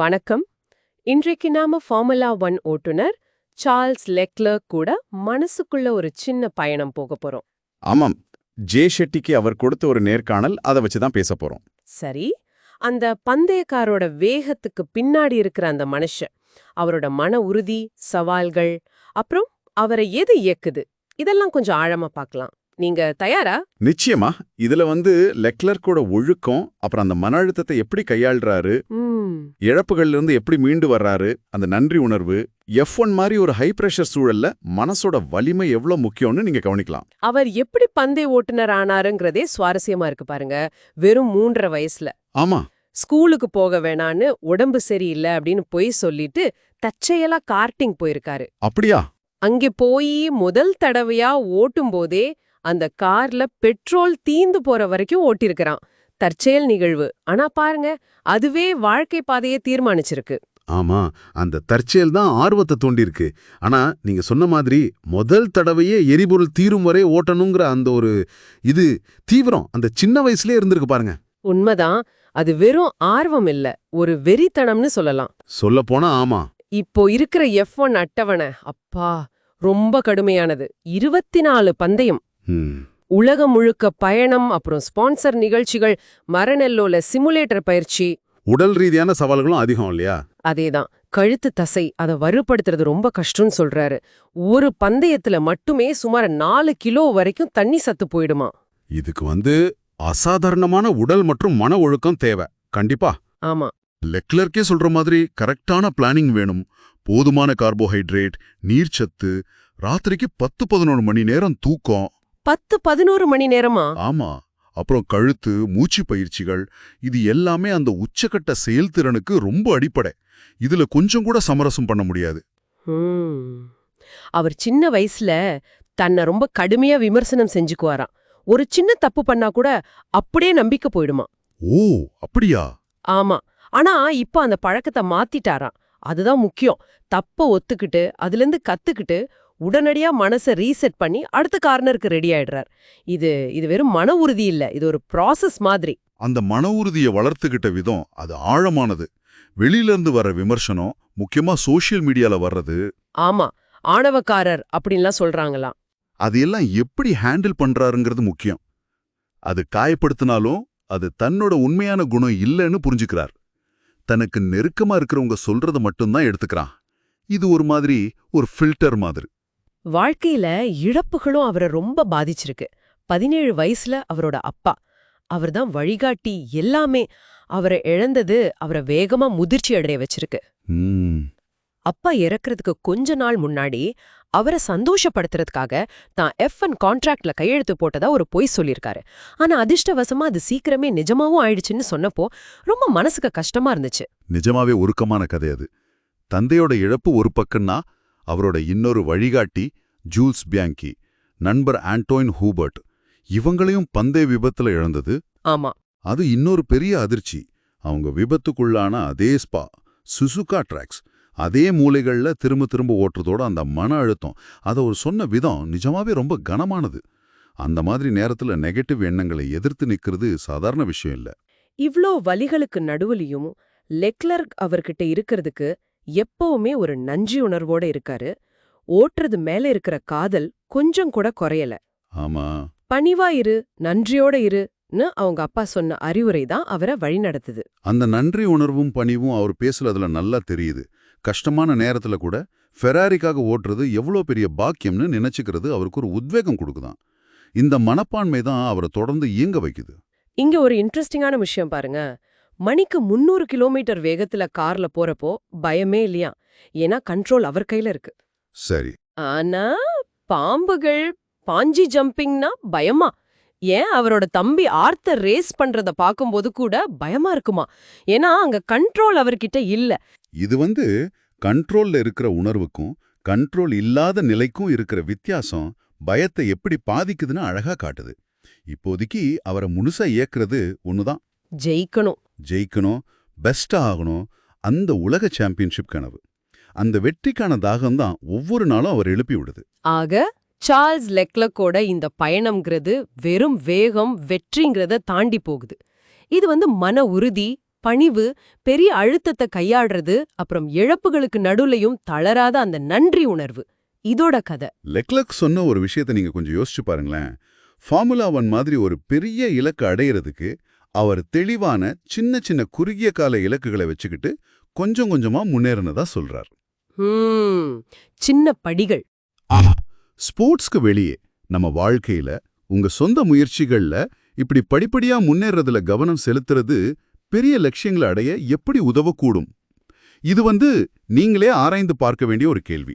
வணக்கம். இன்றைக்கு நாம ஃபார்முலா ஒன் ஓட்டுனர் சார்ல்ஸ் லெக்லர் கூட மனசுக்குள்ள ஒரு சின்ன பயணம் போக போறோம். ஆமாம். ஜே ஷெட்டிக்கு அவர் கொடுத்த ஒரு நேர்காணல் அதை வச்சு தான் பேச போறோம். சரி. அந்த பந்தயக்காரோட வேகத்துக்கு பின்னாடி இருக்கிற அந்த மனுஷன் அவரோட மன உறுதி சவால்கள் அப்புறம் அவரை எது இயக்குது? இதெல்லாம் கொஞ்சம் ஆழமா பார்க்கலாம். நீங்க தயாரா? நிச்சயமா. இதுல வந்து லெக்லர்க்கோட ஒழுக்கம் அப்புறம் அந்த மன அழுத்தத்தை எப்படி கையாள்றாரு இழப்புகள்ல இருந்து எப்படி மீண்டு வர்றாரு அந்த நன்றி உணர்வு எஃப் ஒன் மாதிரி ஒரு ஹை பிரஷர் சூழல்ல மனசோட வலிமை எவ்வளவு முக்கியம்னு நீங்க கவனிக்கலாம். அவர் எப்படி பந்தய ஓட்டுநர் ஆனாருங்கிறதே சுவாரஸ்யமா இருக்கு பாருங்க. வெறும் மூன்றரை வயசுல. ஆமா. ஸ்கூலுக்கு போக வேணான்னு உடம்பு சரியில்லை அப்படின்னு பொய் சொல்லிட்டு தற்செயலா கார்ட்டிங் போயிருக்காரு. அப்படியா? அங்கே போய் முதல் தடவையா ஓட்டும் போதே அந்த கார்ல பெட்ரோல் தீந்து போற வரைக்கும் ஓட்டியிருக்கிறான். தற்செயல் நிகழ்வு. ஆனா பாருங்க அதுவே வாழ்க்கை பாதையை தீர்மானிச்சிருக்கு. ஆமா அந்த தற்செயல் தான் ஆர்வத்தை தூண்டிருக்கு ஆனா நீங்க சொன்ன மாதிரி முதல் தடவையே எரிபொருள் தீரும் வரை ஓட்டணுங்கிற அந்த ஒரு இது தீவிரம் அந்த சின்ன வயசுலயே இருந்திருக்கு பாருங்க. உண்மைதான். அது வெறும் ஆர்வம் இல்ல ஒரு வெறித்தனம்னு சொல்லலாம். சொல்ல போனா ஆமா. இப்போ இருக்கிற எஃப் ஒன் அட்டவணை அப்பா ரொம்ப கடுமையானது. இருபத்தி நாலு பந்தயம். உலகம் முழுக்க பயணம் அப்புறம் ஸ்பான்சர் நிகழ்ச்சிகள் மரநெல்லோல சிமுலேட்டர் பயிற்சி. உடல் ரீதியான சவால்களும் அதிகம் இல்லையா? அதேதான். கழுத்து தசை அதை வலுப்படுத்துறது ரொம்ப கஷ்டம்னு சொல்றாரு. ஒரு பந்தயத்துல மட்டுமே சுமார் நாலு கிலோ வரைக்கும் தண்ணி சத்து போயிடுமா? இதுக்கு வந்து அசாதாரணமான உடல் மற்றும் மன ஒழுக்கம் தேவை. கண்டிப்பா. ஆமா. லெக்லர்க்கே சொல்ற மாதிரி கரெக்டான பிளானிங் வேணும். போதுமான கார்போஹைட்ரேட் நீர்ச்சத்து ராத்திரிக்கு பத்து பதினொரு மணி நேரம் தூக்கம். பத்து பதினோரு மணி நேரமா? ஆமா. அப்புறம் கழுத்து மூச்சு பயிற்சிகள் இது எல்லாமே அந்த உச்சக்கட்ட செயல்திறனுக்கு ரொம்ப அடிப்படை. இதுல கொஞ்சம் கூட சமரசம் பண்ண முடியாது. அவர் சின்ன வயசுல தன்னை ரொம்ப கடுமையா விமர்சனம் செஞ்சுக்குவாராம். ஒரு சின்ன தப்பு பண்ணா கூட அப்படியே நம்பிக்கை போயிடுமா? ஓ அப்படியா? ஆமா. ஆனா இப்ப அந்த பழக்கத்தை மாத்திட்டாராம். அதுதான் முக்கியம். தப்ப ஒத்துக்கிட்டு அதுலேருந்து கத்துக்கிட்டு உடனடியா மனசை ரீசெட் பண்ணி அடுத்த கார்னருக்கு ரெடி ஆயிடுறார். இது இது வெறும் மன உறுதி இல்ல இது ஒரு ப்ராசஸ் மாதிரி. அந்த மன உறுதியை வளர்த்துக்கிட்ட விதம் அது ஆழமானது. வெளியில இருந்து வர விமர்சனம் முக்கியமா சோஷியல் மீடியால வர்றது. ஆமா ஆணவக்காரர் அப்படின்லாம் சொல்றாங்களாம். அது எல்லாம் எப்படி ஹேண்டில் பண்றாருங்கிறது முக்கியம். அது காயப்படுத்தினாலும் அது தன்னோட உண்மையான குணம் இல்லைன்னு புரிஞ்சுக்கிறார். தனக்கு நெருக்கமா இருக்கிறவங்க சொல்றத மட்டும்தான் எடுத்துக்கிறான். இது ஒரு மாதிரி ஒரு ஃபில்டர் மாதிரி. வாழ்க்கையில இழப்புகளும் அவரை ரொம்ப பாதிச்சிருக்கு. பதினேழு வயசுல அவரோட அப்பா. அவர்தான் வழிகாட்டி எல்லாமே. அவரை இழந்தது அவரை வேகமா முதிர்ச்சி அடைய வச்சிருக்கு. அப்பா இறக்குறதுக்கு கொஞ்ச நாள் முன்னாடி அவரை சந்தோஷப்படுத்துறதுக்காக தான் எஃப் அண்ட் கான்ட்ராக்ட்ல கையெழுத்து போட்டதா ஒரு பொய் சொல்லியிருக்காரு. ஆனா அதிர்ஷ்டவசமா அது சீக்கிரமே நிஜமாவும் ஆயிடுச்சுன்னு சொன்னப்போ ரொம்ப மனசுக்கு கஷ்டமா இருந்துச்சு. நிஜமாவே உருக்கமான கதை அது. தந்தையோட இழப்பு ஒரு பக்கம்னா அவரோட இன்னொரு வழிகாட்டி ஜூல்ஸ் பியாங்கி நண்பர் ஆண்டோயின் ஹூபர்ட். இவங்களையும் பந்தய விபத்துல இழந்தது. ஆமா. அது இன்னொரு பெரிய அதிர்ச்சி. அவங்க விபத்துக்குள்ளான அதே ஸ்பா சுசுகா ட்ராக்ஸ். அதே மூலைகள்ல திரும்ப திரும்ப ஓட்டுறதோட அந்த மன அழுத்தம். அதை ஒரு சொன்ன விதம் நிஜமாவே ரொம்ப கனமானது. அந்த மாதிரி நேரத்துல நெகட்டிவ் எண்ணங்களை எதிர்த்து நிக்கிறது சாதாரண விஷயம் இல்ல. இவ்ளோ வலிகளுக்கு நடுவுலயும் லெக்லர்க் அவர்கிட்ட இருக்கிறதுக்கு எப்பவுமே ஒரு நன்றி உணர்வோட இருக்காரு. ஓட்டுறது மேல இருக்கிற காதல் கொஞ்சம் கூட குறையல. ஆமா. பணிவா இரு நன்றியோட இருன்னு அவங்க அப்பா சொன்ன அறிவுரை தான் அவரை வழிநடத்துது. அந்த நன்றி உணர்வும் பணிவும் அவர் பேசுறதுல நல்லா தெரியுது. கஷ்டமான நேரத்துல கூட ஃபெராரிக்காக ஓட்டுறது எவ்வளோ பெரிய பாக்கியம்னு நினைச்சுக்கிறது அவருக்கு ஒரு உத்வேகம் கொடுக்குதாம் இந்த மனப்பான்மை தான் அவரை தொடர்ந்து இயங்க வைக்குது. இங்க ஒரு இன்ட்ரெஸ்டிங்கான விஷயம் பாருங்க. மணிக்கு முன்னூறு கிலோமீட்டர் வேகத்துல கார்ல போறப்போ பயமே இல்லையா? ஏன்னா கண்ட்ரோல் அவர் கையில இருக்கு. சரி. ஆனா பாம்புகள் பாஞ்சி ஜம்பிங்னா பயமா? ஏன் அவரோட தம்பி ஆர்த்தர் ரேஸ் பண்றத பாக்கும்போது கூட பயமா இருக்குமா? ஏன்னா அங்க கண்ட்ரோல் அவர்கிட்ட இல்ல. இது வந்து கண்ட்ரோல்ல இருக்கிற உணர்வுக்கும் கண்ட்ரோல் இல்லாத நிலைக்கும் இருக்கிற வித்தியாசம் பயத்தை எப்படி பாதிக்குதுன்னு அழகா காட்டுது. இப்போதைக்கு அவரை முழுசா இயக்குறது ஒண்ணுதான். ஜெயிக்கணும். ஜெயிக்கணும் பெஸ்டா ஆகணும் அந்த உலக சாம்பியன்ஷிப் கனவு. அந்த வெற்றிக்கான தாகம்தான் ஒவ்வொரு நாளும் அவர் எழுப்பி விடுது. ஆக சார்ல்ஸ் லெக்லக்கோட இந்த பயணம்ங்கிறது வெறும் வேகம் வெற்றிங்கிறத தாண்டி போகுது. இது வந்து மன உறுதி பணிவு பெரிய அழுத்தத்தை கையாடுறது அப்புறம் இழப்புகளுக்கு நடுவுலயும் தளராத அந்த நன்றி உணர்வு. இதோட கதை. லெக்லக் சொன்ன ஒரு விஷயத்தை நீங்க கொஞ்சம் யோசிச்சு பாருங்களேன். ஃபார்முலா ஒன் மாதிரி ஒரு பெரிய இலக்கு அடையிறதுக்கு அவர் தெளிவான சின்ன சின்ன குறுகிய கால இலக்குகளை வச்சுக்கிட்டு கொஞ்சம் கொஞ்சமா முன்னேறினதா சொல்றார். சின்ன படிகள். ஸ்போர்ட்ஸ்க்கு வெளியே நம்ம வாழ்க்கையில உங்க சொந்த முயற்சிகள்ல இப்படி படிப்படியா முன்னேறதுல கவனம் செலுத்துறது பெரிய லட்சியங்களை அடைய எப்படி உதவக்கூடும்? இது வந்து நீங்களே ஆராய்ந்து பார்க்க வேண்டிய ஒரு கேள்வி.